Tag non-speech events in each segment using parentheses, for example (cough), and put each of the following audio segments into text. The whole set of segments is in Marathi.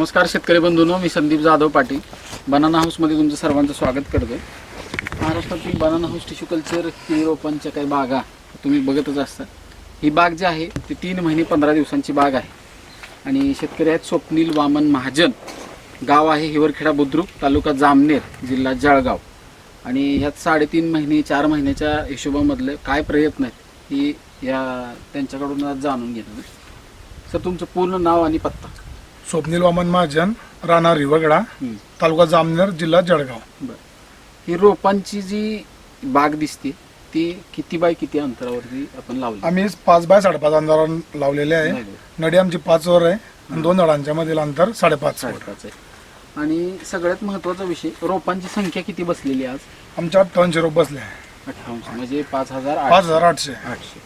नमस्कार शेतकरी बंधूंनो मी संदीप जाधव पाटील. बनाना हाऊसमध्ये तुमचं सर्वांचं स्वागत करतो महाराष्ट्रातील बनाना हाऊस टिश्यू कल्चर ही रोपांच्या काही बागा तुम्ही बघतच असता. ही बाग जी आहे ती तीन महिने पंधरा दिवसांची बाग आहे. आणि शेतकरी आहेत स्वप्नील वामन महाजन. गाव आहे हिवरखेडा बुद्रुक तालुका जामनेर जिल्हा जळगाव. आणि ह्यात साडेतीन महिने चार महिन्याच्या हिशोबामधले काय प्रयत्न आहेत ही या त्यांच्याकडून आज जाणून घेणार सर तुमचं पूर्ण नाव आणि पत्ता. स्वप्नील वामन महाजन राहणार रिवगडा. तालुका जामनेर जिल्हा जळगाव. ही रोपांची जी बाग दिसते ती किती बाय किती अंतरावरती आपण लावली? आम्ही पाच बाय साडेपाच अंतरावर लावलेले आहे. नडी आमची पाच वर आहे आणि दोन झाडांच्या मधील अंतर साडेपाच साडेपाच आहे. आणि सगळ्यात महत्त्वाचा विषय रोपांची संख्या किती बसलेली आहे आज? आमच्या अठ्ठावनशे रोप बसले आहे. म्हणजे पाच हजार पाच हजार आठशे. आठशे.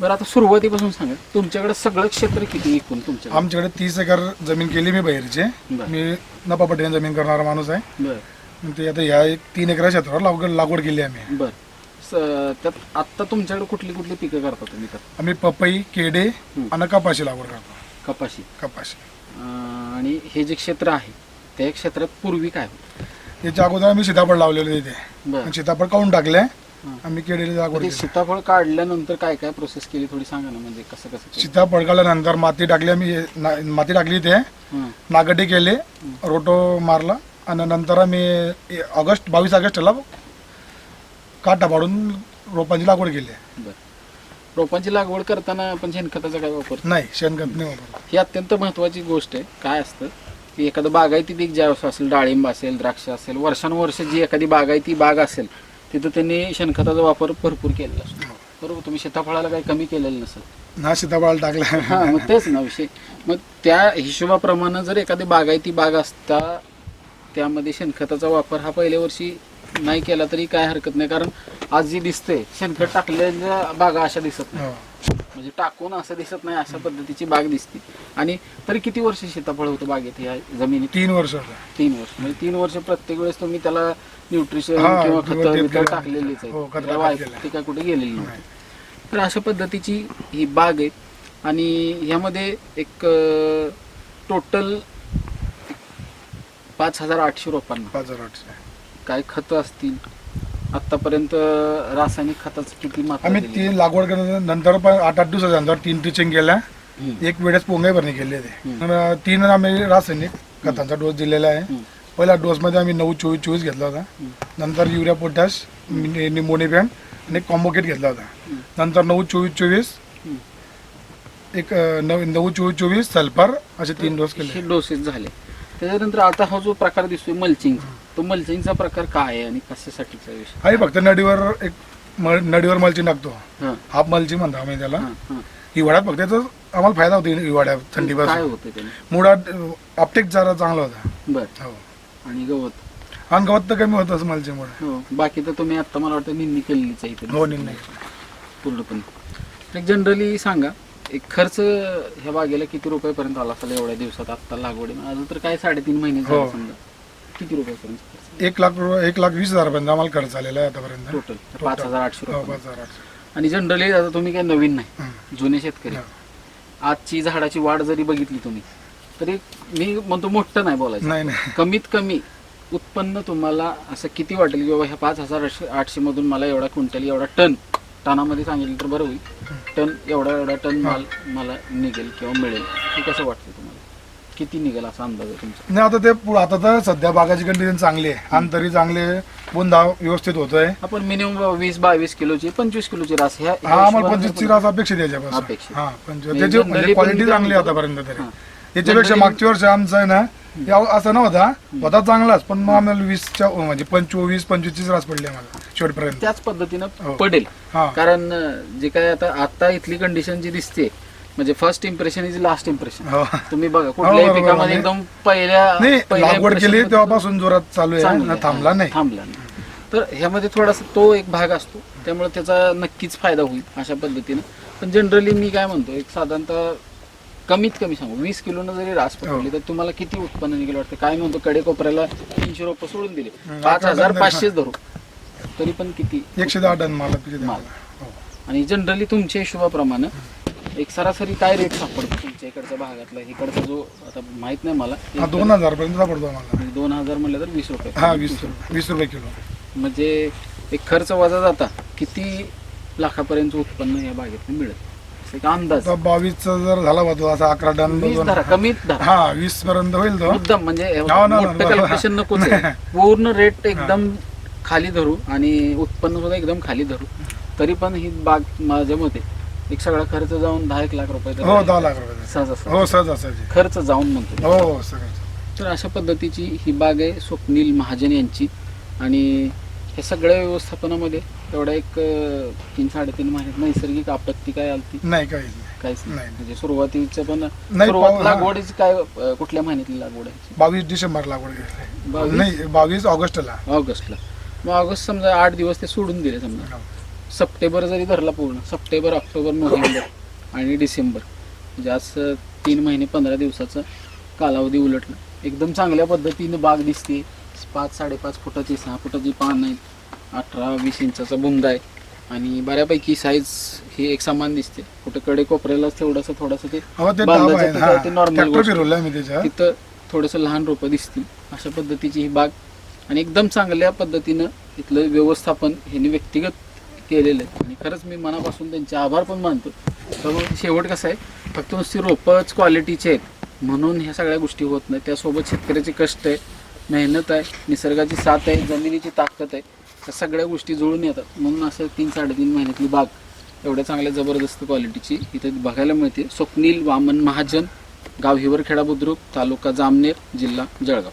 बरं आता सुरुवातीपासून सांगा तुमच्याकडे सगळं क्षेत्र किती एकूण तुमच्या आमच्याकडे तीस एकर जमीन केली मी बहिरची. बरं. मी नपापट्टीने जमीन करणारा माणूस आहे. बर. आणि ते आता ह्या एक तीन एकर क्षेत्रावर लागवड लागवड केली आम्ही. बर. स- त्यात आत्ता तुमच्याकडे कुठली कुठली पिकं करता तुम्ही त्यात आम्ही पपई केडे आणि कपाशी लागवड करतो. कपाशी. कपाशी. अं, आणि हे जे क्षेत्र आहे त्या क्षेत्रात पूर्वी काय होतं? याच्या अगोदर आम्ही सीताफळ लावलेले तिथे बरं. आणि सीताफळ काढून टाकले. आम्ही केळीला लागवड ते केली. सीताफळ काढल्यानंतर काय काय प्रोसेस केली थोडी सांगा ना म्हणजे कसं कसं केलं? सीताफळ काढल्यानंतर माती टाकली आम्ही ना- माती टाकली ते हं, नागडी केले रोटो मारला आणि नंतर आम्ही ए- ऑगस्ट बावीस ऑगस्टला काटा पाडून रोपांची लागवड केली. बरं. रोपांची लागवड करताना आपण शेणखताचा काय वापर? नाही शेणखत नाही वापरलं ही अत्यंत महत्वाची गोष्ट आहे. काय असतं? की एखादं बागायती पीक ज्यावेळेस असेल डाळिंब असेल द्राक्ष असेल वर्षानुवर्ष जी एखादी बागायती बाग असेल तिथं त्यांनी शेणखताचा वापर भरपूर केलेला असतो. बरोबर? तुम्ही सीताफळाला काही कमी केलेलं नसेल. ना सीताफळ टाकला. हा मग तेच ना विषय. मग त्या हिशोबाप्रमाणे जर एखादी बागायती बाग असता त्यामध्ये शेणखताचा वापर हा पहिल्या वर्षी नाही केला तरी काय हरकत नाही. कारण आज जी दिसते शेणखत टाकलेल्या बागा अशा दिसत नाही. हो. म्हणजे टाकून असं दिसत नाही अशा पद्धतीची बाग दिसते. आणि तरी किती वर्ष सीताफळ होतं बागेत या जमिनीत? तीन वर्ष तीन वर्ष. म्हणजे तीन वर्ष प्रत्येक वेळेस तुम्ही त्याला न्यूट्रिशन हा, किंवा खतं बितं. टाकलेलीच हो, आहे टाकलेलं ती काय कुठे गेलेली नव्हती तर अशा पद्धतीची ही बाग आहे. आणि ह्यामध्ये एक टोटल पाच हजार आठशे रोपांना पाच हजार आठशे. काय खतं असतील? आतापर्यंत रासायनिक खताचं किती मात्रा आम्ही दिली? ती लागवड केल्यानंतर पण आठ आठ दिवसाच्या नंतर तीन टिचिंग केल्या. हम्म. एक वेळेस पोंगे भरणी केली आहे. ते हम्म. तीन आम्ही रासायनिक खतांचा डोस दिलेला आहे. हम्म. पहिल्या डोसमध्ये आम्ही नऊ चोवीस चोवीस घेतला होता. नंतर युरिया पोटॅश निमोनिबॅन आणि कॉम्बोकेट घेतला होता. नंतर नऊ चोवीस चोवीस. एक नऊ नऊ चोवीस चोवीस सल्फर असे तीन डोस केले. डोसेस झाले. त्याच्यानंतर आता हा जो प्रकार दिसतोय मल्चिंग तो मल्चिंगचा प्रकार काय आहे आणि कशासाठीचा विषय आहे फक्त नडीवर एक नडीवर मल्चिंग टाकतो हाफ मल्चिंग म्हणतो आम्ही त्याला. हिवाळ्यात फक्त याचा आम्हाला फायदा होतो हिवाळ्यात थंडीपासून. मुळात अपटेक जरा चांगला होता. बर. हो. आणि गवत. आणि गवत तर कमी होतं मल्चिंगमुळे हो बाकी तर तुम्ही आता मला वाटतं निंदी केलेलीच आहे इथे. हो निर्णय पूर्णपणे. एक जनरली सांगा एक खर्च ह्या बागेला किती रुपयापर्यंत आला असेल एवढ्या दिवसात? आत्ता लागवड आहे. अजून तर काय साडेतीन महिने झाले हो. समजा. किती रुपयापर्यंत खर्च एक लाख रु- एक लाख वीस हजारपर्यंत आम्हाला खर्च आलेला आहे आतापर्यंत. टोटल पाच हजार आठशे हो, रुपये. पाच हजार आठशे. आणि जनरली आता तुम्ही काही नवीन नाही. जुने शेतकरी. आजची झाडाची वाढ जरी बघितली तुम्ही तरी मी म्हणतो मोठं नाही बोलायचं. नाही कमीत कमी उत्पन्न तुम्हाला असं किती वाटेल? की बाबा ह्या पाच हजार आठशे- आठशे मधून मला एवढा क्विंटल एवढा टन टनामध्ये सांगितलं तर बरं होईल. टन एवढा एवढा टन माल मला निघेल किंवा मिळेल. हे कसं वाटतं तुम्हाला? किती निघेल असा अंदाज आहे तुमचा? नाही आता ते आता तर सध्या बागाची कंडिशन चांगली आहे. आणि तरी चांगले बुंदा व्यवस्थित होतोय. आपण मिनिमम वीस बावीस किलोची पंचवीस किलोची रास ह्या ह्या हा आम्हाला हिशोबाने पंचवीसची रास अपेक्षित आहे याच्यापासून. अपेक्षित. हा पंचवीस. म्हणजे त्याची म्हणजे क्वालिटी मी चांगली आहे आतापर्यंत तरी. हा. याच्यापेक्षा मागच्या वर्षी आमचं आहे ना हे अव- असं नव्हता होता चांगलाच पण मग आम्हाला वीसच्या म्हणजे पंचवीस पंचवीसचीच रास पडली आम्हाला शेवटपर्यंत. त्याच पद्धतीनं हो. पडेल. हा. कारण अं, जे काय आता आता इथली कंडिशन जी दिसते म्हणजे first impression is last impression हो. तुम्ही बघा कुठल्याही बरोबर, पिकामध्ये म्हणजे- एकदम पहिल्या लागवड impression केली मध्ये तेव्हापासून जोरात चालू आहे चांगलं ना आहे. थांबला नाही. थांबला नाही. तर ह्यामध्ये थोडासा तो एक भाग असतो त्यामुळे त्याचा नक्कीच फायदा होईल अशा पद्धतीनं. पण जनरली मी काय म्हणतो एक साधारणतः कमीत कमी सांगू. वीस किलोनं जरी रास हो. पकडली तर तुम्हाला किती उत्पन्न निघेल वाटतं? काय म्हणतो कडे कोपऱ्याला तीनशे रुपये सोडून दिले. पाच हजार पाचशेच धरू. तरी पण किती? एकशे दहा टन माल माल. आणि जनरली तुमच्या हिशोबाप्रमाणे एक सरासरी काय रेट सापडतो तुमच्या इकडच्या भागातला? इकडचा जो आता माहीत नाही मला. दोन हजार पर्यंत सापडतो आम्हाला. दोन हजार म्हणलं तर वीस रुपये. हा वीस रुपये. वीस रुपये किलो. म्हणजे एक खर्च वजा जाता किती लाखापर्यंत उत्पन्न या बागेत मिळेल? असं एक अंदाज. आता बावीसचा जर झाला बा तो असा अकरा टन वीस दोन धरा कमीत धरा. हा वीस पर्यंत होईल तो. मुद्दाम म्हणजे हे हो ना, ना, मोठं ना. कॅल्क्युलेशन नकोच आहे. (laughs) पूर्ण रेट एकदम खाली धरू आणि उत्पन्न सुद्धा एकदम खाली धरू. तरी पण ही बाग माझ्या मते एक सगळा खर्च जाऊन दहा एक लाख रुपये हो दहा लाख रुपये. सहज. हो सहज असायचे. खर्च जाऊन म्हणतो. हो सगळं. तर अशा पद्धतीची ही बाग आहे स्वप्नील महाजन यांची. आणि हे सगळ्या व्यवस्थापनामध्ये एवढा एक अं, तीन साडेतीन महिन्यात नैसर्गिक आपत्ती काय आलती? नाही काहीच नाही. काहीच नाही. नाही. म्हणजे सुरुवातीचं पण नाही, सुरुवात पाऊ- हा. लागवडीची काय अं, कुठल्या महिन्यातली लागवड आहे बावीस डिसेंबर लागवड नाही बावीस ऑगस्टला. ऑगस्टला. मग ऑगस्ट समजा आठ दिवस ते सोडून दिले समजा. हो. सप्टेंबर जरी धरला पूर्ण सप्टेंबर ऑक्टोबर नोव्हेंबर आणि डिसेंबर. म्हणजे आज तीन महिने पंधरा दिवसाचा कालावधी उलटला. एकदम चांगल्या पद्धतीनं बाग दिसते. पाच साडेपाच फुटाची सहा फुटाची पान आहेत. अठरा वीस इंचाचा बुंदा आहे. आणि बऱ्यापैकी साईज ही एक समान दिसते. कुठं कडे कोपऱ्यालाच तेवढंसं थोडंसं ते त्याच्या तिथं थोडंसं लहान रोपं दिसतील. अशा पद्धतीची ही बाग. आणि एकदम चांगल्या पद्धतीनं इथलं व्यवस्थापन ह्यांनी व्यक्तिगत केलेलं आहे. आणि खरंच मी मनापासून त्यांचे आभार पण मानतो. तर मग शेवट कसं आहे फक्त नुसती रोपंच क्वालिटीचे आहेत. म्हणून ह्या सगळ्या गोष्टी होत नाही त्यासोबत शेतकऱ्याचे कष्ट आहे. मेहनत आहे निसर्गाची साथ आहे जमिनीची ताकद आहे त्या सगळ्या गोष्टी जुळून येतात. म्हणून असं तीन साडेतीन महिन्यातली बाग एवढ्या चांगल्या जबरदस्त क्वालिटीची इथे बघायला मिळते. स्वप्नील वामन महाजन गाव हिवरखेडा बुद्रुक तालुका जामनेर जिल्हा जळगाव.